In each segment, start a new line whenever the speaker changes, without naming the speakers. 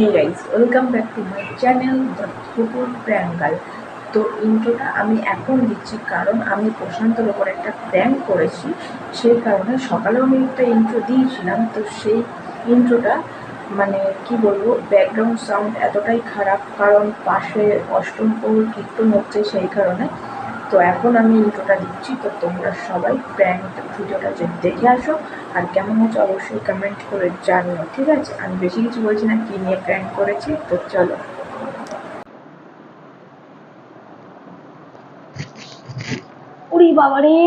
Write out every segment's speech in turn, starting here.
Hey guys welcome back to my channel the ফুপুর প্র্যাঙ্গাল তো ইন্ট্রোটা আমি এখন দিচ্ছি কারণ আমি প্রশান্তর ওপর একটা প্র্যাঙ্ক করেছি। সেই কারণে সকালেও আমি একটা ইন্ট্রো দিয়েছিলাম। তো সেই ইন্ট্রোটা মানে কি বলব ব্যাকগ্রাউন্ড সাউন্ড এতটাই খারাপ, কারণ পাশে অষ্টম প্রহর কীর্তন হচ্ছে সেই কারণে। তো এখন আমি ইন্ট্রোটা দিচ্ছি তো তোমরা সবাই প্র্যাঙ্ক ভিডিওটা যে দেখে আসো আর কেমন হচ্ছে অবশ্যই কমেন্ট করে জানিও ঠিক আছে? আমি বেশি কিছু বলছি না কী নিয়ে প্র্যাঙ্ক করেছি তো চলো।
বাবা রে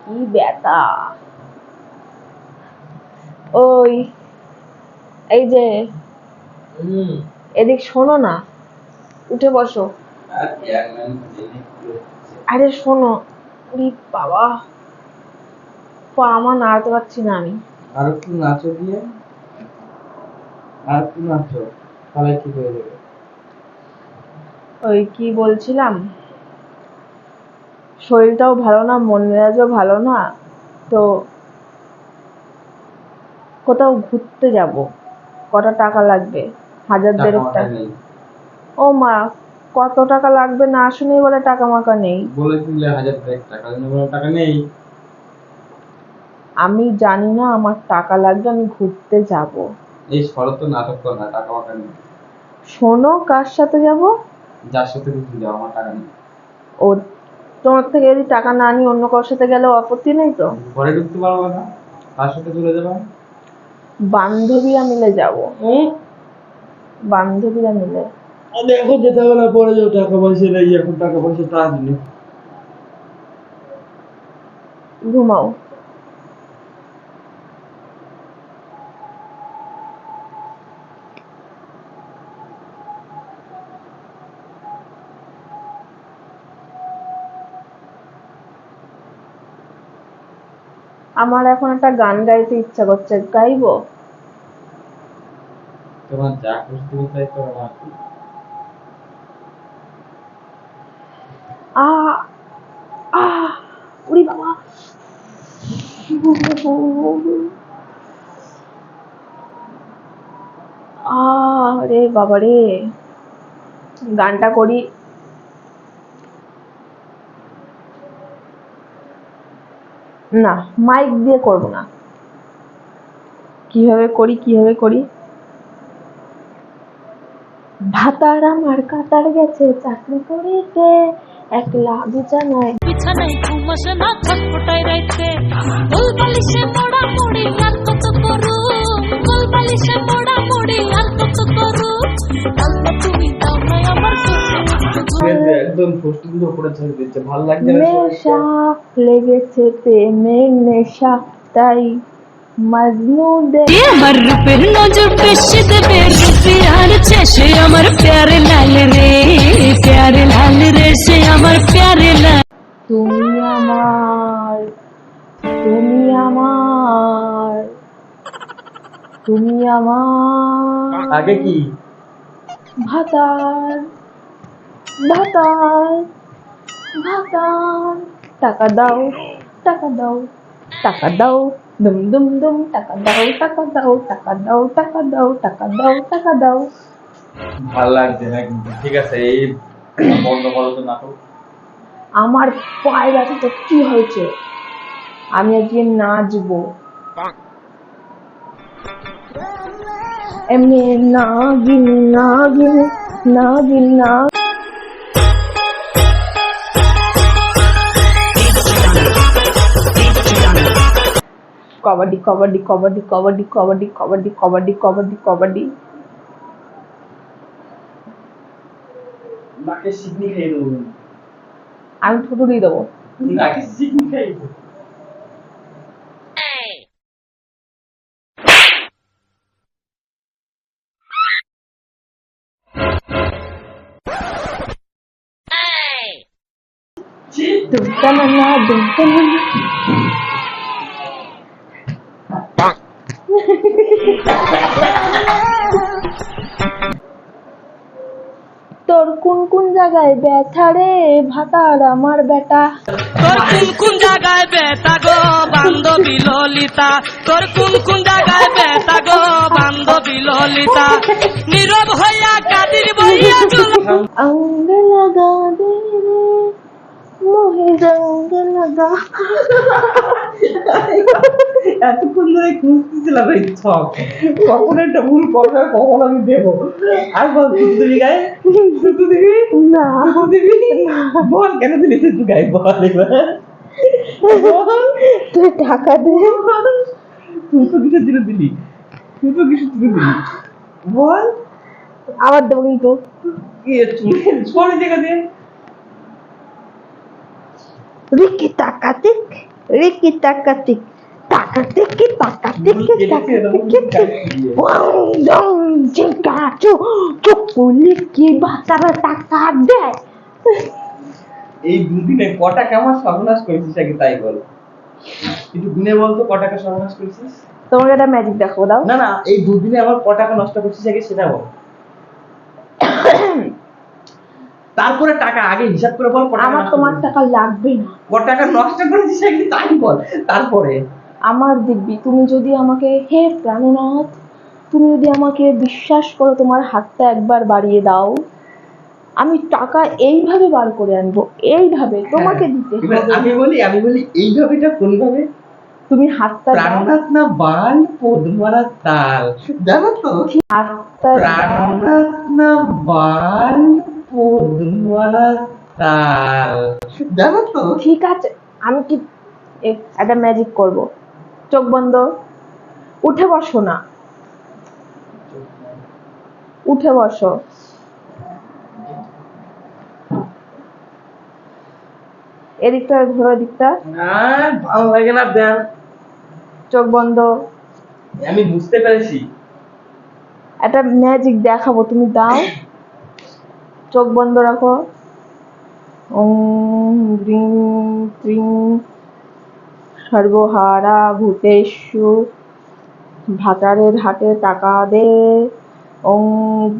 কি ব্যথা। ওই এই যে
হুম।
এদিক শোনো না। উঠে বসো।
আর
শোনো বাবা। আমার নাড়াতে পারছি না আমি।
আর একটু নাচো দিয়ে আর একটু নাচো তাহলে ঠিক হয়ে যাবে।
ওই কি বলছিলাম? শরীরটাও ভালো না মন মেজাজও ভালো না তো কোথাও ঘুরতে যাব। কটা টাকা লাগবে? হাজার দেড়েক টাকা। ও মা কত টাকা লাগবে না শুনেই বলে টাকা মাকা নেই।
বলে দিলে হাজার দেড় টাকা। টাকা নেই।
আমি জানি না আমার টাকা লাগবে আমি ঘুরতে যাব।
এই শরৎ তো নাটক কর না টাকা মাকা নেই।
শোনো কার সাথে যাব?
যার সাথে ঘুরতে যাও আমার টাকা নেই।
ও তোমার থেকে যদি টাকা না নিয়ে অন্য কারোর সাথে গেলে আপত্তি নেই তো?
ঘরে ঢুকতে পারব না। তার সাথে চলে যাব?
বান্ধবীরা মিলে যাব। বান্ধবীরা মিলে।
এখন যেতে হবে না পরে যাও টাকা পয়সা নেই এখন টাকা পয়সা দিলে
ঘুমাও। আমার এখন একটা গান গাইতে ইচ্ছা করছে গাইবো?
তোমার যা তুমি তাই করো না।
আ আ উড়ি বাবা। আ রে বাবা রে গানটা করি। না মাইক দিয়ে করব না। কীভাবে করি কীভাবে করি? ভাতার আমার কাতার গেছে চাকরি করিতে একলা নয়
বিছানায় ঘুমাসে না ছটফটাই রাইতে। গোল বালিশে মোড়া মুড়ি আর কত করু? গোল বালিশে মোড়া মুড়ি আর কত করু? আল্লাহ তুমি দাও না আমার
একদম ফষ্টি গুলো করে দিচ্ছে ভালো লাগছে
নেশা লেগেছে প্রেমের নেশা তাই মজনু দে।
নজর দেবে রূপিয়ার প্যারে লাল রে প্যারে লাল রে সে আমার প্যারে লাল
তুমি আমার তুমি আমার তুমি আমার।
আগে কি?
ভাতার ভাতার ভাতার। টাকা দাও টাকা দাও টাকা দাও। দুম দুম দুম টাকা দাও টাকা দাও টাকা দাও টাকা দাও টাকা দাও টাকা দাও।
ভালো লাগছে না কিন্তু। ঠিক আছে, এই বন্ধ করো তো নাটক।
আমার পায়ের আছে তো কি হয়েছে? আমি আজকে নাচবো। এমনি নাগিন নাগিন নাগিন না কবাডি কবাডি কবাডি কবাডি কবাডি কবাডি কবাডি কবাডি কবাডি।
নাকে সিগনি খেয়ে দেবো
আমি ঠুটু দিয়ে দেবো।
নাকে সিগনি খেয়ে দেবো।
দুম টানানা দুম তোর কোন কোন জায়গায় ব্যথা রে? ভাতার আমার বেটা।
তোর কোন কোন জায়গায় ব্যথা গো বান্ধবী ললিতা? তোর কোন কোন জায়গায় ব্যথা গো বান্ধবী ললিতা? নীরব হইয়া কাদির বইয়া চল।
আঙ্গুল লাগা দে রে।
এতক্ষণ ধরে খুঁজতেছিলাম এই ছক। কখন একটা ভুল করবে কখন আমি দেবো। আর বল তুই দিবি গায়ে? তুই দিবি?
না।
দিবি? বল কেন দিলি তুই গায়ে? বল এবার।
তুই টাকা দে।
তুই তো কিছু দিলে দিলি? তুই তো কিছু দিলে? দিলি বল।
আবার দেবো কিন্তু।
সরে জায়গা দিয়ে।
রিকি টাকাতিক রিকি টাকাতিক টাকাতিক টাকাতিক টাকাতিক ওয়াং জিঙ্কা চু চুকুলি কি বাতারা টাকা দেয়?
এই দুদিনে ক টাকা আমার সর্বনাশ করেছিস আগে তাই বল? একটু গুনে বলতো ক টাকা সর্বনাশ করেছিস।
তোমাকে একটা ম্যাজিক দেখো দাও।
না না এই দুদিনে আমার ক টাকা নষ্ট করছিস আগে সেটা বল। তারপরে টাকা আগে হিসাব করে বল ক
আমার তোমার টাকা লাগবে না।
ক টাকা নষ্ট করেছিস আগে তাই বল তারপরে?
আমার দিব্যি তুমি যদি আমাকে হে প্রাণনাথ তুমি যদি আমাকে বিশ্বাস করো তোমার হাতটা একবার বাড়িয়ে দাও আমি টাকা এইভাবে বার করে আনব এইভাবে তোমাকে দিতে হবে।
আমি বলি আমি বলি এইভাবেটা কোন ভাবে
তুমি হাতটা
প্রাণনাথ না বাল পদ্মারা তাল? জানো তো।
হাতটা
প্রাণনাথ না বাল
ঠিক আছে আমি কি একটা ম্যাজিক করব। চোখ বন্ধ। উঠে বসো না। উঠে বসো। এদিকটা ধরো এদিকটা
ভালো লাগে না
চোখ বন্ধ।
আমি বুঝতে পেরেছি।
একটা ম্যাজিক দেখাবো তুমি দাও। চোখ বন্ধ রাখো। ওম গ্রিং সর্বহারা ভূতেষু ভাতারের হাটে টাকা দে। ওম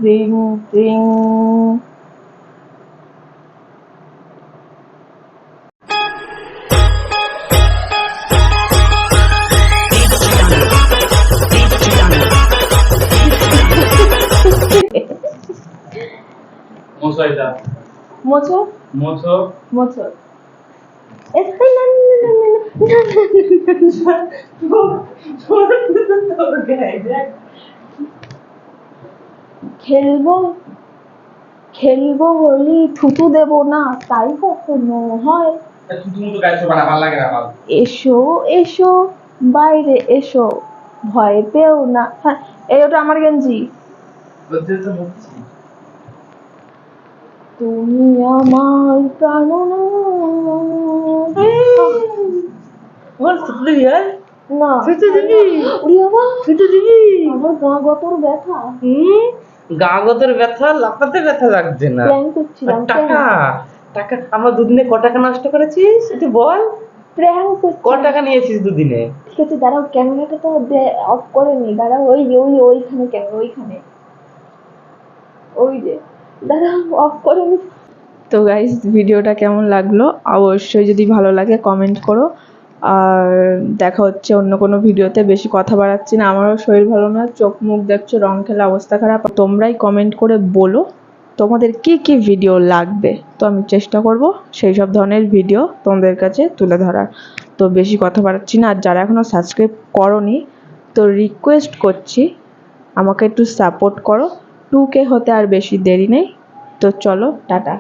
গ্রিং ক্রিং খেলব খেলব বলি থুতু দেব না তাই কখনো হয়। এসো এসো বাইরে এসো ভয় পেও না। হ্যাঁ এই ওটা আমার গেঞ্জি। তুমি আমার প্রাণনাথ
বল তুই ইয়ার
না।
ছুটে দিবি
ওরে বাবা
ছুটে দিবি
আমার গা গতর ব্যথা।
গা গতর ব্যথা লাফাতে ব্যথা লাগছে না।
প্ল্যান করছিলাম
আর টাকা টাকা আমরা দুদিনে ক টাকা নষ্ট করেছিস? একটু বল।
প্র্যাঙ্ক
ক টাকা নিয়েছিস দুদিনে?
ঠিক আছে দাঁড়াও ক্যামেরাটা তো অফ করে নি। দাঁড়াও ওই যে ওই ওইখানে ক্যামেরা ওইখানে। ওই যে। দাঁড়াও অফ করে। তো গাইস ভিডিওটা কেমন লাগল? অবশ্যই যদি ভালো লাগে কমেন্ট করো। আর দেখা হচ্ছে অন্য কোনো ভিডিওতে। বেশি কথা বাড়াচ্ছি না। আমারও শরীর ভালো না, চোখ মুখ দেখছ, রং খেলা, অবস্থা খারাপ। তোমরাই কমেন্ট করে বলো তোমাদের কি কি ভিডিও লাগবে। তো আমি চেষ্টা করব সেই সব ধরনের ভিডিও তোমাদের কাছে তুলে ধরার। তো বেশি কথা বাড়াচ্ছি না। আর যারা এখনও সাবস্ক্রাইব করনি, তো রিকোয়েস্ট করছি, আমাকে একটু সাপোর্ট করো। টু কে হতে আর বেশি দেরি নেই। তো চলো টাটা।